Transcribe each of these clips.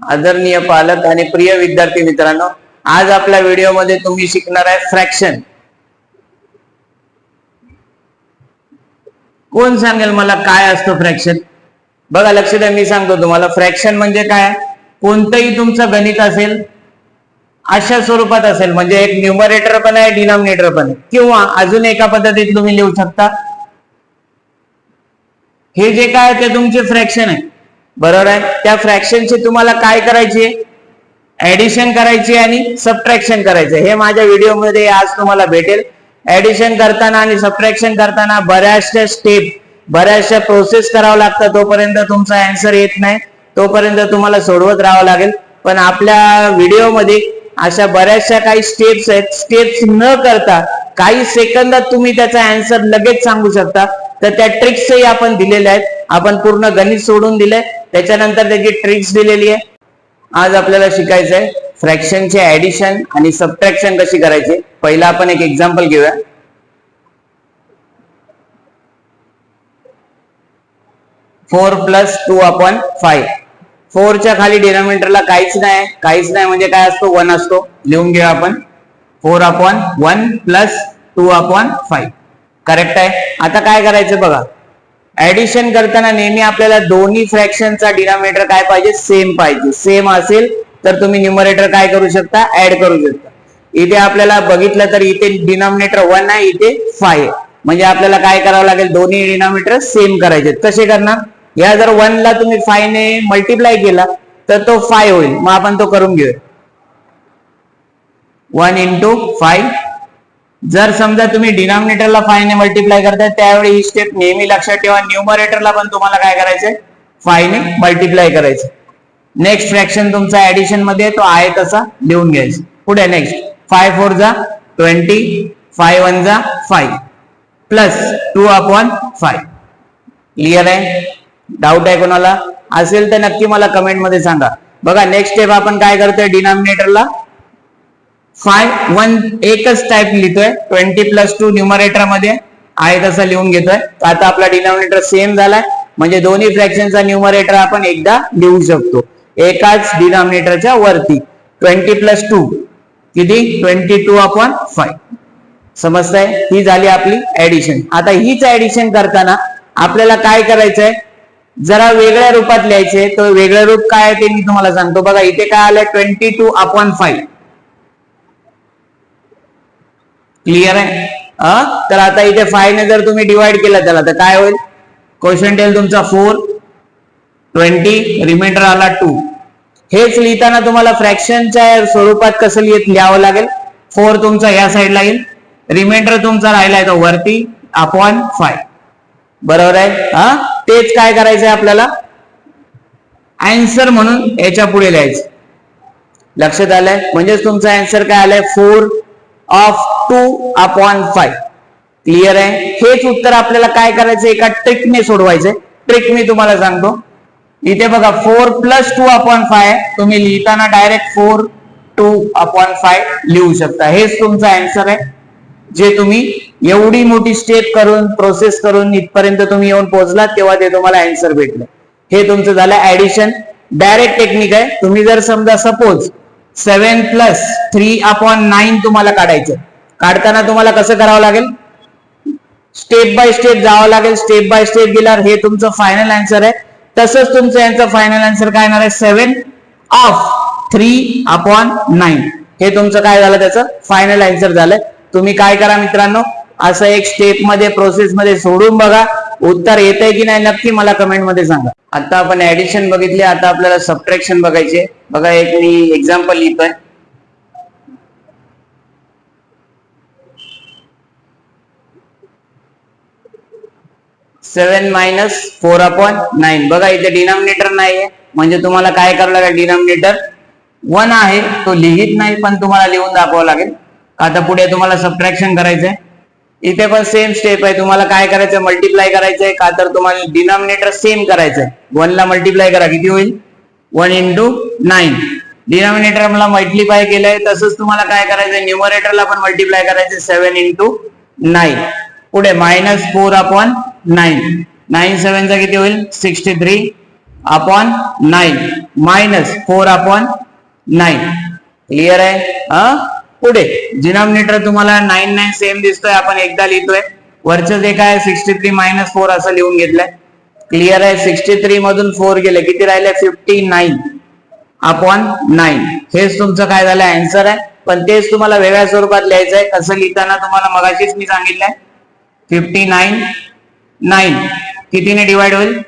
आदरणीय पालक आणि प्रिय विद्यार्थी मित्रांनो आज आपल्या व्हिडिओमध्ये तुम्ही शिकणार आहे फ्रॅक्शन. कोण सांगेल मला काय असतं फ्रॅक्शन? बघा लक्ष द्या मी सांगतो तुम्हाला. फ्रॅक्शन म्हणजे काय? कोणतंही तुमचं गणित असेल अशा स्वरूपात असेल म्हणजे एक न्युमरेटर पण आहे डिनॉमिनेटर पण आहे. किंवा अजून एका पद्धतीत तुम्ही लिहू शकता. हे जे काय ते तुमचे फ्रॅक्शन आहे. बरोबर आहे? त्या फ्रॅक्शनची तुम्हाला काय करायची? ऍडिशन करायची आणि सबट्रॅक्शन करायचं. हे माझ्या व्हिडिओमध्ये आज तुम्हाला भेटेल. ऍडिशन करताना आणि सबट्रॅक्शन करताना बऱ्याचशा स्टेप बऱ्याचशा प्रोसेस करावं लागतं. तोपर्यंत तुमचा अँसर येत नाही. तोपर्यंत तुम्हाला सोडवत राहावं लागेल. पण आपल्या व्हिडिओमध्ये अशा बऱ्याचशा काही स्टेप्स आहेत. स्टेप्स न करता काही सेकंदात तुम्ही त्याचा अँसर लगेच सांगू शकता. तर त्या ट्रिक्सही आपण दिलेल्या आहेत. आपण पूर्ण गणित सोडून दिलंय. त्याच्यानंतर त्याची ट्रिक्स दिलेली आहे. आज आपल्याला शिकायचं आहे फ्रॅक्शनचे ऍडिशन आणि सबट्रॅक्शन कशी करायची? पहिला आपण एक एक्झाम्पल घेऊया. Four plus two upon five फोरच्या खाली डिनॉमिनेटरला काहीच नाही. काहीच नाही म्हणजे काय असतो? वन असतो. लिहून घेऊया आपण. Four upon one plus two upon five correct आहे? आता काय करायचं बघा. ऍडिशन करताना नेहमी आपल्याला दोन्ही फ्रॅक्शनचा डिनॉमिनेटर काय पाहिजे? सेम पाहिजे. सेम असेल तर तुम्ही न्युमरेटर काय करू शकता? ऍड करू शकता. इथे आपल्याला बघितलं तर इथे डिनॉमिनेटर वन आहे इथे फाय म्हणजे आपल्याला काय करावं लागेल? दोन्ही डिनॉमिनेटर सेम करायचे कसे करणार? या जर वन ला तुम्ही फाय ने मल्टिप्लाय केला तर तो फाय होईल. मग आपण तो करून घेऊया. वन इंटू फाय जर समजा तुम्ही डिनॉमिनेटरला फाय ने मल्टिप्लाय करताय त्यावेळी ही स्टेप नेहमी लक्षात ठेवा. न्युमरेटरला पण तुम्हाला काय करायचंय? फाय ने मल्टिप्लाय करायचं नेक्स्ट फ्रॅक्शन तुमचा ऍडिशनमध्ये तो आहे तसा लिहून घ्यायचा. पुढे नेक्स्ट फाय फोर जा ट्वेंटी फाय वन जा five plus two upon five clear आहे? डाऊट आहे कोणाला? असेल तर नक्की मला कमेंटमध्ये सांगा. बघा नेक्स्ट स्टेप आपण काय करतोय? डिनॉमिनेटरला फाय वन एकच टाइप लिहितोय. ट्वेंटी प्लस टू न्युमरेटरमध्ये आहे तसं लिहून घेतोय. आता आपला डिनॉमिनेटर सेम झालाय. म्हणजे दोन्ही फ्रॅक्शनचा न्युमरेटर आपण एकदा लिहू शकतो. एकाच डिनॉमिनेटरच्या वरती. ट्वेंटी प्लस टू किती? ट्वेंटी टू अपॉन फाय समजताय? ही झाली आपली ऍडिशन आता हीच ऍडिशन करताना आपल्याला काय करायचंय? जरा वेगळ्या रूपात लिहायचे तर वेगळं रूप काय आहे ते मी तुम्हाला सांगतो. बघा इथे काय आलंय? Twenty two upon five clear आहे? हा तर आता इथे फाय ने जर तुम्ही डिवाइड केलं त्याला तर काय होईल? क्वेश्चन टेल तुमचा फोर ट्वेंटी रिमाइंडर आला टू हेच लिहिताना तुम्हाला फ्रॅक्शनच्या स्वरूपात कसं लिहित लिहावं लागेल? फोर तुमचा या साईडला येईल. रिमाइंडर तुमचा राहिलाय तो वरती अपॉन फाय बरोबर आहे? हा तेच काय करायचंय आपल्याला? अँसर म्हणून याच्यापुढे लिहायचं. लक्षात आलंय? म्हणजेच तुमचा अँसर काय आलाय? Four of two upon five clear आहे? हेच उत्तर आपल्याला काय करायचं एका ट्रिकने सोडवायचंय. ट्रिक मी तुम्हाला सांगतो. इथे बघा four plus two upon five तुम्ही लिहिताना direct four two upon five लिहू शकता. हेच तुमचं अँसर आहे. जे तुम्ही एवढी मोठी स्टेप करून प्रोसेस करून इथपर्यंत तुम्ही येऊन पोहोचलात तेव्हा ते तुम्हाला अँसर भेटलं. हे तुमचं झालं ऍडिशन डायरेक्ट टेक्निक आहे. तुम्ही जर समजा suppose seven plus three upon nine तुम्हाला काढायचं. काढताना तुम्हाला कसं करावं लागेल? स्टेप बाय स्टेप जावं लागेल. स्टेप बाय स्टेप गेल्यावर हे तुमचं फायनल आन्सर आहे. तसंच तुमचं यांचं फायनल आन्सर काय येणार आहे? Seven of three upon nine. हे तुमचं काय झालं त्याचं? फायनल आन्सर झालंय तुम्ही काय करा मित्रांनो? असं एक स्टेपमध्ये प्रोसेस मध्ये सोडून बघा. उत्तर येतंय की नाही नक्की मला कमेंटमध्ये सांगा. आता आपण ऍडिशन बघितले आता आपल्याला सबट्रॅक्शन बघायचे. बघा एक मी एक्झाम्पल लिहितोय. Seven minus four upon nine बघा इथे डिनॉमिनेटर नाहीये. म्हणजे तुम्हाला काय करावं लागेल? डिनॉमिनेटर वन आहे. तो लिहित नाही पण तुम्हाला लिहून दाखवावं लागेल. आता पुढे तुम्हाला सबट्रॅक्शन करायचंय. इथे पण सेम स्टेप आहे. तुम्हाला काय करायचं मल्टिप्लाय करायचंय. का तर तुम्हाला डिनॉमिनेटर सेम करायचंय. वनला मल्टिप्लाय करा. किती होईल? वन इंटू नाईन डिनॉमिनेटर मला मल्टिप्लाय केलंय. तसंच तुम्हाला काय करायचंय? न्युमरेटरला पण मल्टिप्लाय करायचं सेव्हन इंटू नाईन पुढे minus four upon nine nine सेव्हनचा किती होईल? Sixty three upon nine minus four upon nine clear आहे? हा? पुढे. डिनॉमिनेटर तुम्हाला नाईन नाईन सेम दिसतोय. आपण एकदा लिहितोय. वरचं जे काय सिक्स्टी थ्री मायनस फोर असं लिहून घेतलंय. क्लिअर आहे? सिक्स्टी थ्री मधून फोर गेले. किती राहिले? फिफ्टी नाईन अपॉन नाईन हेच तुमचं काय झालं? आन्सर आहे. पण तेच तुम्हाला वेगळ्या स्वरूपात लिहायचं आहे. कसं लिहिताना तुम्हाला मगाशीच मी सांगितलंय. फिफ्टी नाईन नाईन कितीने डिवाइड होईल?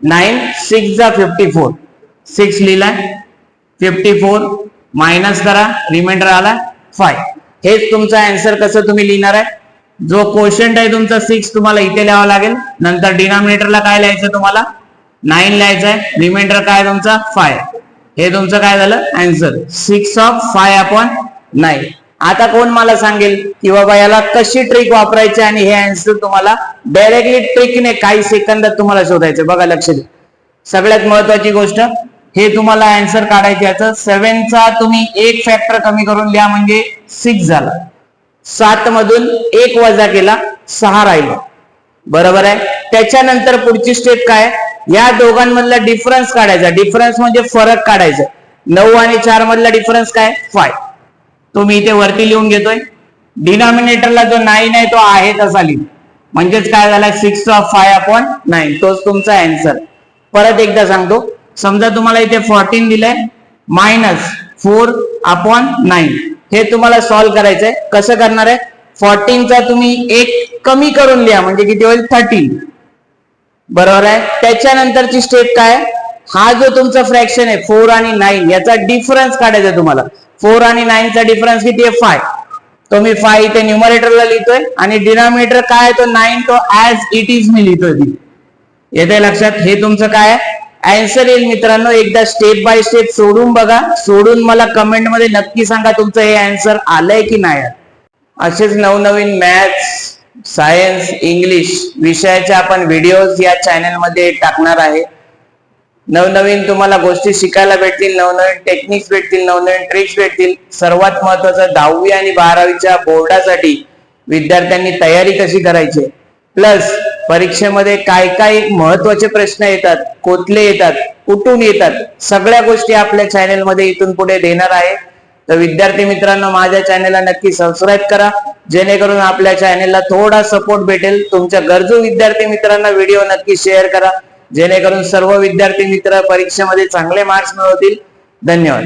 नाईन सिक्स जा फिफ्टी फोर सिक्स लिहिलाय. फिफ्टी फोर मायनस करा. रिमाइंडर आला. फाय हेच तुमचा अँसर कसं तुम्ही लिहिणार आहे? जो क्वेश्चन आहे तुमचा सिक्स तुम्हाला इथे लिहावा लागेल. नंतर डिनॉमिनेटरला काय लिहायचं तुम्हाला? नाईन लिहायचं आहे. रिमाइंडर काय तुमचा? फाय हे तुमचं काय झालं? Answer six of five upon nine आता कोण मला सांगेल की बाबा याला कशी ट्रिक वापरायची आणि हे अँसर तुम्हाला डायरेक्टली ट्रिकने काही सेकंदात तुम्हाला शोधायचं बघा लक्ष द्या. सगळ्यात महत्वाची गोष्ट हे तुम्हाला आन्सर काढायचे याचं सेव्हनचा तुम्ही एक फॅक्टर कमी करून लिहा म्हणजे सिक्स झाला. सात मधून एक वजा केला सहा राहिला. बरोबर आहे? त्याच्यानंतर पुढची स्टेप काय? या दोघांमधला डिफरन्स काढायचा. डिफरन्स म्हणजे फरक काढायचा. नऊ आणि चार मधला डिफरन्स काय? फाय तो मी इथे वरती लिहून घेतोय. डिनॉमिनेटरला जो नाईन आहे तो आहे तसा लिहून. म्हणजेच काय झाला? Six of five upon nine तोच तुमचा अँसर परत एकदा सांगतो. समजा तुम्हाला इथे फोर्टीन दिलंय मायनस फोर अपॉन नाईन हे तुम्हाला सॉल्व्ह करायचंय. कसं करणार आहे? फॉर्टीनचा तुम्ही एक कमी करून लिहा म्हणजे किती होईल? थर्टीन बरोबर आहे? त्याच्यानंतरची स्टेप काय? हा जो तुमचा फ्रॅक्शन आहे फोर आणि नाईन याचा डिफरन्स काढायचा तुम्हाला. फोर आणि नाईनचा डिफरन्स किती आहे? फाय तो मी फाय इथे न्युमरेटरला लिहितोय आणि डिनॉमिनेटर काय आहे? तो नाईन तो ऍज इट इज मी लिहितोय. ती येते लक्षात? हे तुमचं काय आहे? आन्सर येईल मित्रांनो एकदा स्टेप बाय स्टेप सोडून बघा. सोडून मला कमेंटमध्ये नक्की सांगा तुमचं हे आन्सर आलंय की नाही. असेच नवनवीन मॅथ्स सायन्स इंग्लिश विषयाचे आपण व्हिडिओज या चॅनलमध्ये टाकणार आहे. नवनवीन तुम्हाला गोष्टी शिकायला भेटतील नवनवीन टेक्निक्स भेटतील नवनवीन ट्रिक्स भेटतील. सर्वात महत्वाचं दहावी आणि बारावीच्या बोर्डासाठी विद्यार्थ्यांनी तयारी कशी करायची? प्लस परीक्षेमध्ये काय काय महत्त्वाचे प्रश्न येतात कोथले येतात कुठून येतात सगळ्या गोष्टी आपल्या चॅनेलमध्ये इथून पुढे देणार आहे. तर विद्यार्थी मित्रांनो माझ्या चॅनेलला नक्की सबस्क्राईब करा. जेणेकरून आपल्या चॅनेलला थोडा सपोर्ट भेटेल. तुमच्या गरजू विद्यार्थी मित्रांना व्हिडिओ नक्की शेअर करा. जेणेकरून सर्व विद्यार्थी मित्र परीक्षेमध्ये चांगले मार्क्स मिळवतील. धन्यवाद.